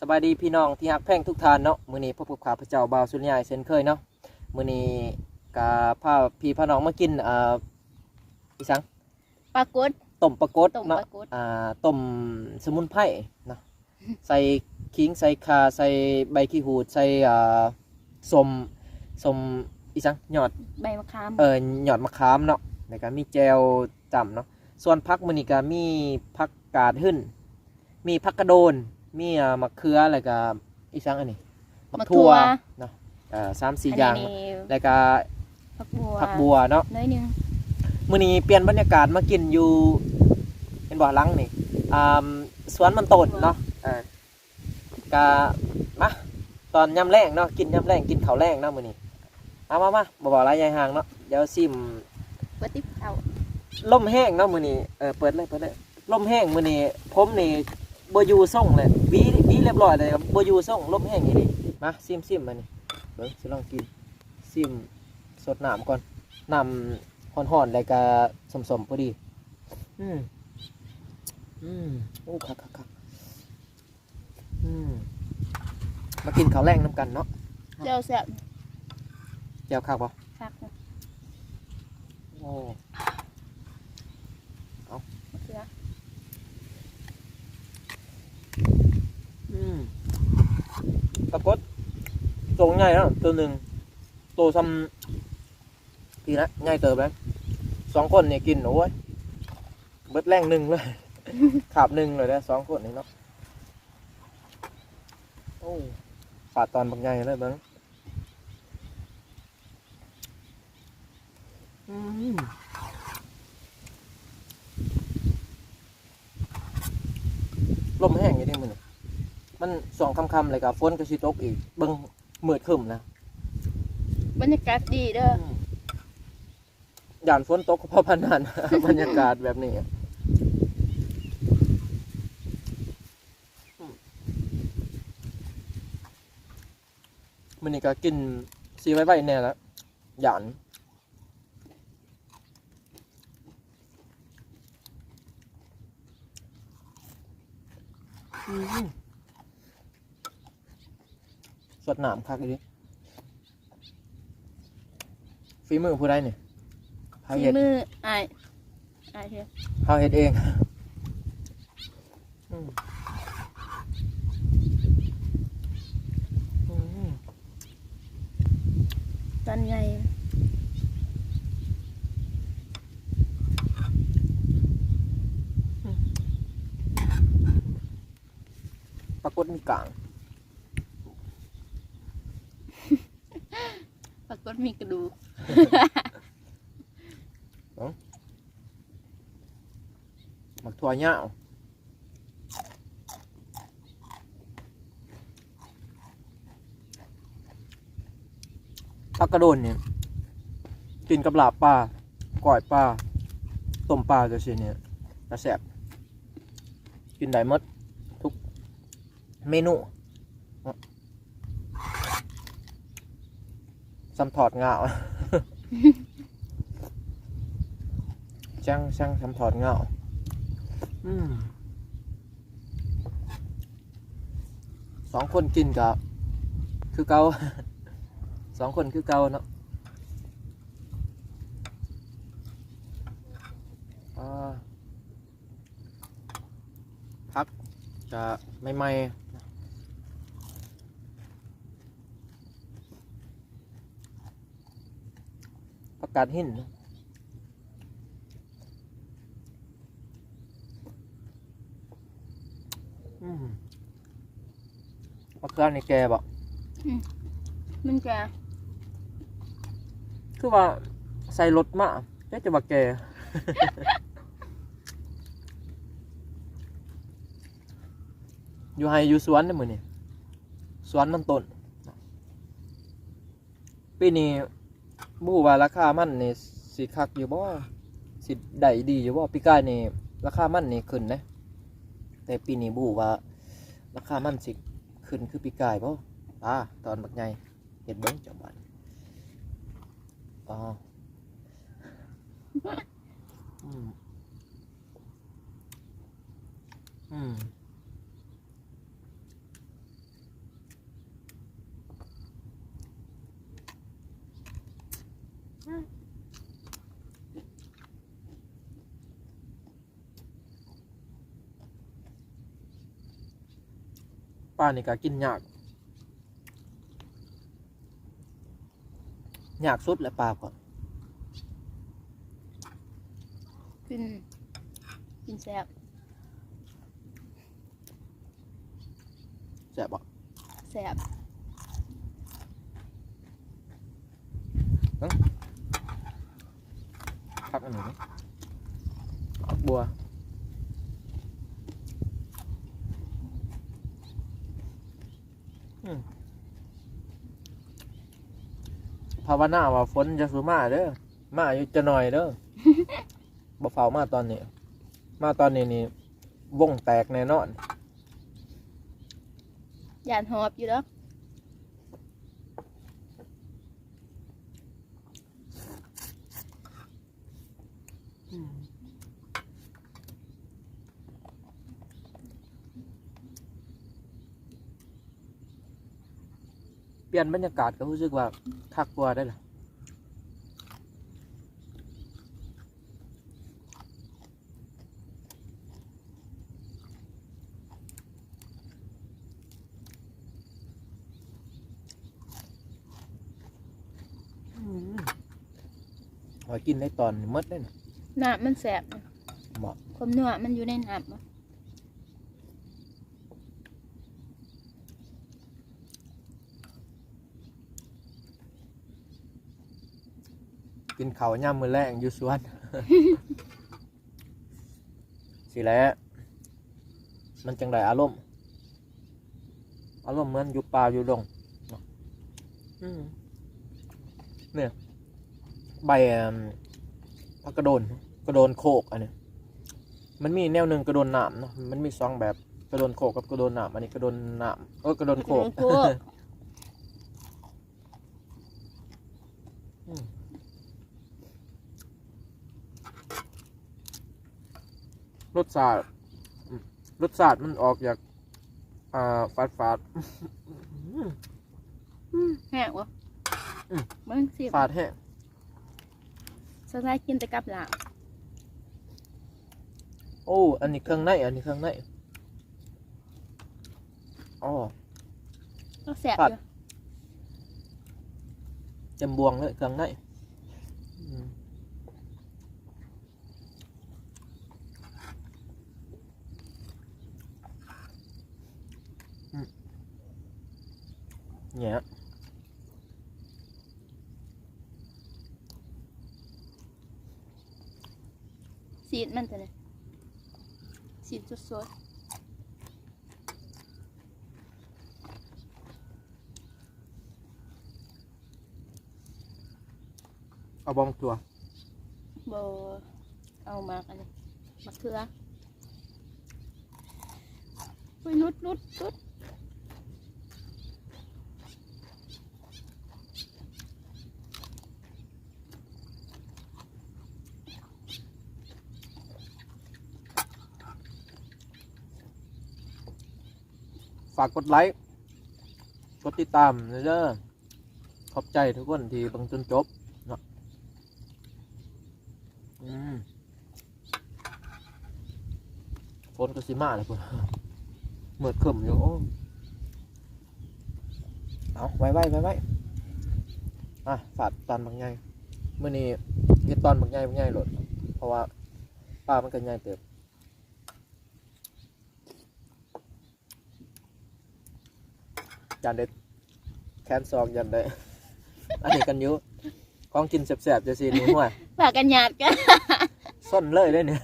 สบายดีพี่น้องที่ฮักแพงทุกท่านเนาะมื้อนี้พบกับข้าพเจ้าบ่าวสุริยาเช่นเคยเนาะมื้อนี้กาพาพี่พาน้องมากินเอ่ออีสังปลากด ต้มปลากดต้มปเนาะลากด อ่าต้มสมุนไพรเนาะใส่ขิงใส่ข่าใส่ใบขี้หูดใส่อ่าสมสมอีสังหยอด ใบมะขามเออหยอดมะขามเนาะแล้วก็มีแจวจ่ำเนาะส่วนพักมันนี่ก็มีพักกาดหึ่นมีพักกระโดน มีอ่ามะเขือแล้วก็อีกสังอันนี้มะทั่ว เนาะอ่าสามสี่อย่างนนี้แล้วก็ผักบัวผักบัวเนาะน้อยหนึงมื้อนี้เปลี่ยนบรรยากาศมากินอยู่เห็นบ่หลังนี่อ่าสวนมันต้นเนาะอ่ากะมาตอนย่ำแรงเนาะกินย่ำแรงกินข้าวแรงเนาะมื้อนี้เอามามาบ่บอกอะไรยายห่างเนาะเดี๋ยวซิมเปิดติ๊บเอาลมแห้งเนาะมื้อนี้เออเปิดเลยเปิดเลยลมแห้งมื้อนี้ผมนี่ บ่อยู่ส่งเลยวีวีเรียบร้อยเลยครับบ่อยู่ส่งลมแห้งอีนี่มาซิมซิมมานี่เบิ่งสิลองกินซิมสดน้ำก่อนน้ำร้อนๆแล้วก็สมๆพอดี อืมอืมโอ้คักๆๆอืมมากินข้าวแรงน้ำกันเนาะเจ้าแซ่บแจ่วข้าวบ่คักนะโอ้ มะเขือ อืม ปรากฏตัวใหญ่แล้วตัวหนึ่งตัวซ้ำพี่นะง่ายเติบแล้วสองคนเนี่ยกินโอ้ยเบิดแรงหนึ่งเลย ขาบหนึ่งเลยนะสองคนนี่เนาะโอ้ปาดตอนบางใหญ่เลยเบิ้งอืมลมแห้งอย่างนี้มันย มันสองคำคำๆเลยกับฝนก็สิตกอีกเบิ้งมืดขึ้นนะบรรยากาศดีเด้อย่านฝนตกก็เพราะพันนัน บรรยากาศแบบนี้อะมันนี่ก็กินซีไว้ไว้แน่แล้วหยานอืม สดหนามคักดิฝีมือผู้ใดเนี่ยเฮาฝีเฮ็ดมืออายอายเถอะเฮาเฮ็ดเองอืมอืมตอนใหญ่ปรากฏมีกลาง ปรากฏมีกระดูกหมักถั่วเหยาวผักกระโดนเนี่ยกินกับลาบปลาก้อยปลาต้มปลาจะสิเนี่ยกระแสบกินได้หมดทุกเมนู ซ้ำถอดงาวช่างช่างทำถอดเงาอืมสองคนกินกับคือเกาสองคนคือเกาเนาะอ่าพักจะไม่ไหม่ประ กาศหินเนาะอืมมะเขือนี่แกบอกมันจะคือว่าใส่รถมาแค่จะบักแกอยู่ไฮอยู่สวนนี่มือนี่สวนมันต้นปีนี้ บฮูว่าราคามันนี่สิคักอยู่บ่สิได้ดีอยู่บ่ปีกายนี่ราคามันนี่ขึ้นนะ แต่ปีนี้บฮูว่า ราคามันสิขึ้นคือปีกายบ่อ่าตอนบักใหญ่เห็ดเบิ้งจังหวัดอ๋ออืมอืม ปลานี่ก็กินยากยากสุดแหละปลาก็กินกินแซ่บแซ่บบ่แซ่บพักอันหนึ่งพักบัวอืมภาวนาว่าฝนจะสูมาเด้อมาอยู่จะหน่อยเด้อ บ่เฝ้ามาตอนนี้ มาตอนนี้นี่วงแตกแน่นอนยานหอบอยู่แล้ว ปลี่ยนบรรยากาศก็รู้สึกว่าคักกว่าได้ล่ะพอกินได้ตอนนี้หมดได้นะน้ำมันแซ่บเหมาะความนัวมันอยู่ในน้ำอ กินข้าวย่ามมือแรงอยู่สวนสิแหล้วมันจังไดอารมณ์อารมณ์เหมือนอยู่ป่าอยู่ดงเนาะอืมเนี่ย ใบอันผักกระโดนกระโดนโคกอันนี้มันมีแนวหนึ่งกระโดนหนามเนาะมันมีสองแบบกระโดนโคกกับกระโดนหนามอันนี้กระโดนหนามเออกระโดนโคก โคก อืม รสชาติอืมรสชาติมันออกจากอ่าฝาดฝาดแห้งวะอืมมันสิฝาดแห้งสไลด์กินแต่กับหลาบโอ้ อันนี้เครื่องใน อันนี้เครื่องในอ๋อก็แซ่บผัดอยู่จำบวงเลยเครื่องในอืมอืม เนี่ยสีดมันจะเนี่ยสีดสดเอาบองตัว ๆบเอามากอันนี้มะเขืออุ้ยรุดรุดรุด ฝากกดไลค์ กดติดตามนะเด้อขอบใจทุกคนที่บังจนจบเนาะฝนก็สิมาแล้วพุ่นเมือดขึ้มอยู่โอ้เอาไว้ไว้ไว้ไว้อะฝาดตอนบางไงเมื่อนี้เฮ็ดตอนบางไงบางไงหลด เพราะว่าป้ามันก็ใหญ่เติบ จานเด็ดแคนซองยันได้อันนี้กันอยุของกินแสบๆจะสีนี้หัวฝากกันหยาดกันส้นเลยเลยเนี่ย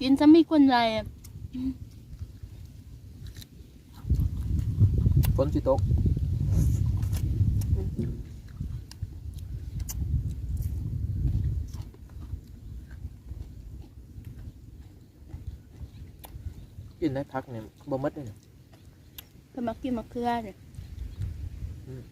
กินจะมีคนไรอะฝนสิตก กินได้พักเนี่ยบ่หมดเลยเนี่ยก็มากินมะเขือเนี่ยอืม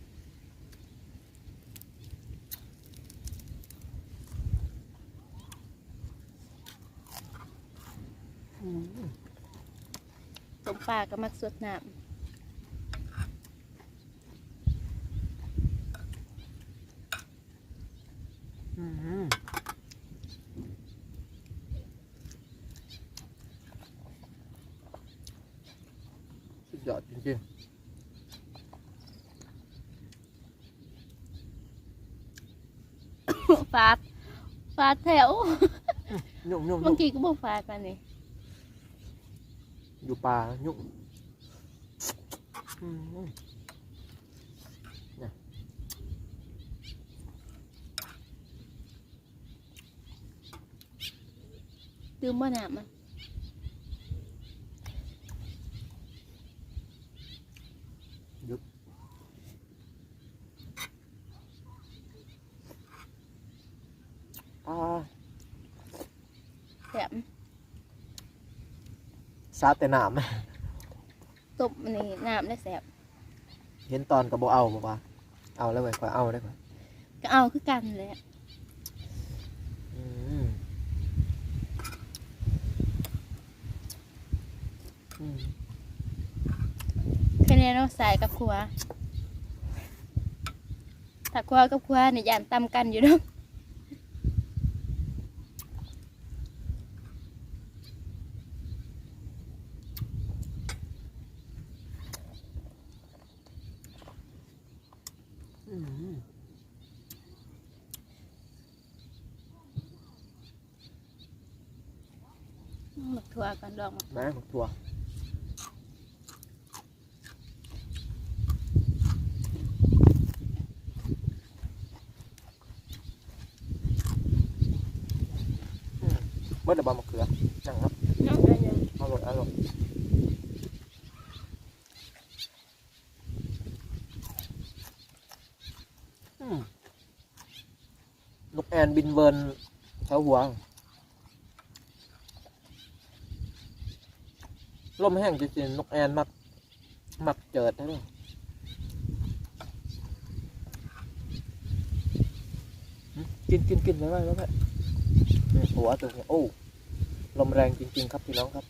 ต้มปลาก็มักสดน้อื ยอดจริงฟาด ฟาดแถวๆยุ่งยุ่งบางทีก็บอกฟาดกันนี่อยู่ป่ายุ่งอืมดื่มบ่น้ำมัน อ่า แถม ซาแต่หนามตบมันนี่น้ำได้แสบเห็นตอนกับโบเอาบอกว่า เอาแล้วไว้คอยเอาได้ก่อนก็เอาคือกันแหละอืมอืมแค่นี้เนาะสายกับครัวถ้าครัวกับครัวเนี่ยยานตำกันอยู่เนาะ อืม หมักถั่วกันดอกแม่หมกถั่วเมื่อเดบะมะเขือนั่งครับเนาะอะไรอย่างอร่อยอร่อยนกแอนบินเวิร์นแถวหัว ลมแห้งจริงๆนกแอนมัก มักเจิดนะเลยหึกินกินกินไปไว้ไว้วแม่หัวตัวนี้โอ้ลมแรงจริง ๆ ครับพี่น้องครับ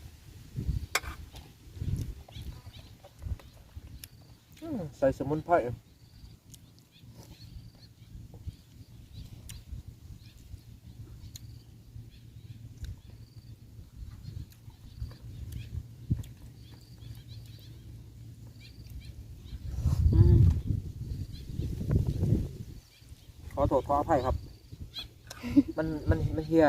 ใส่สมุนไพร โทษขออภัยครับ มันมันมันเฮีย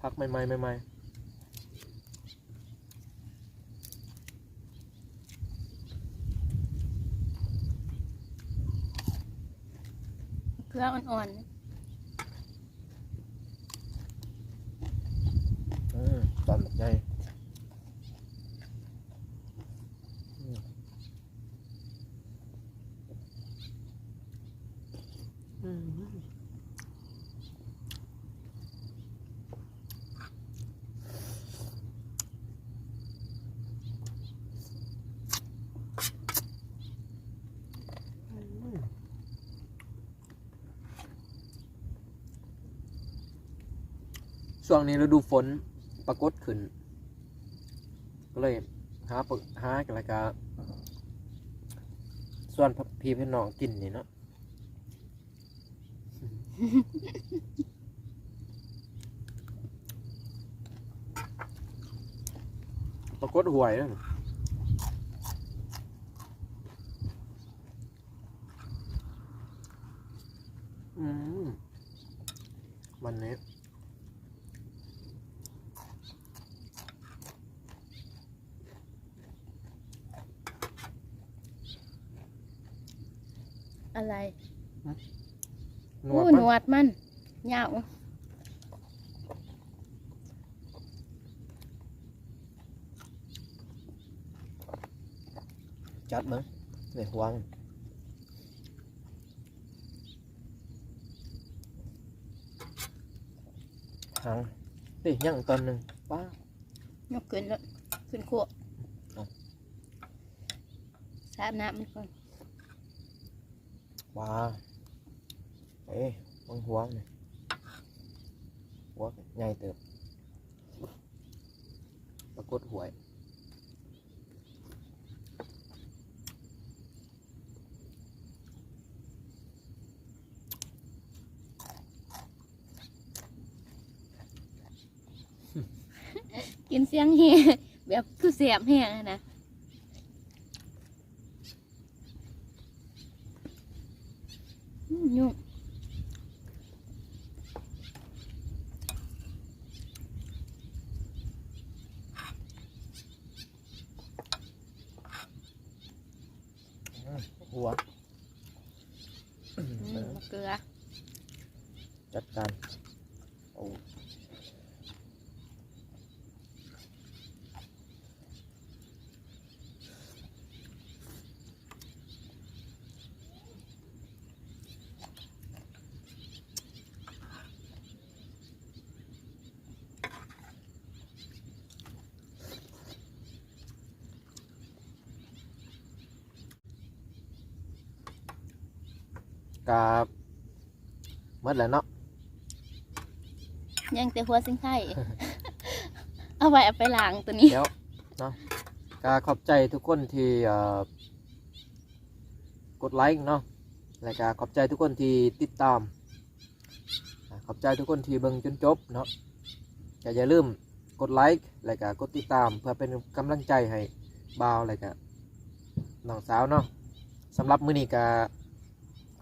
พักใหม่ๆใหม่เครืออ่อนๆ อนแบบไงช่วงนี้ฤดูฝน ปรากฏขึ้น ก็เลยหาปึกหากันแล้วก็ส่วนพี่พี่น้องกินนี่เนาะปรากฏหวยนั่นอืมวันนี้ อะไรหนอู้วดหนมันวดมันยาวจัดมั้งเนี่ยวางหางนี่ยังตอนหนึ่งว้ายกขึ้นแล้วขึ้นขั้วเอา สาดน้ำมันก่อน ปลาเอ้ยมันหัวเนี่ยหัวใหญ่เติบปรากฏหวยกินเสียงเฮแบบคือเสียบเฮนะ อืมยุ่ง หัว อืมมะเกลือ จัดการโอ้ กับเมื่อแล้วเนาะยังแต่หัวสิงไข่เอาไว้เอาไปล้างตัวนี้เดี๋ยวเนาะก็ขอบใจทุกคนที่เอ่อกดไลค์เนาะแล้วก็ขอบใจทุกคนที่ติดตามอ่าขอบใจทุกคนที่เบิ่งจนจบเนาะก็อย่าลืมกดไลค์แล้วก็กดติดตามเพื่อเป็นกำลังใจให้บ่าวแล้วก็น้องสาวเนาะสำหรับมื้อนี้ก็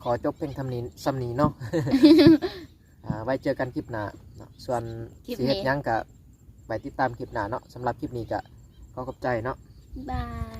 ขอจบเพียงทำนี้สำนี้เนาะ อ่าไว้เจอกันคลิปหน้าเนาะส่วนคลิปสิเฮ็ดนี้หยังก็ไปติดตามคลิปหน้าเนาะสำหรับคลิปนี้ก็ขอขอบใจเนาะ บาย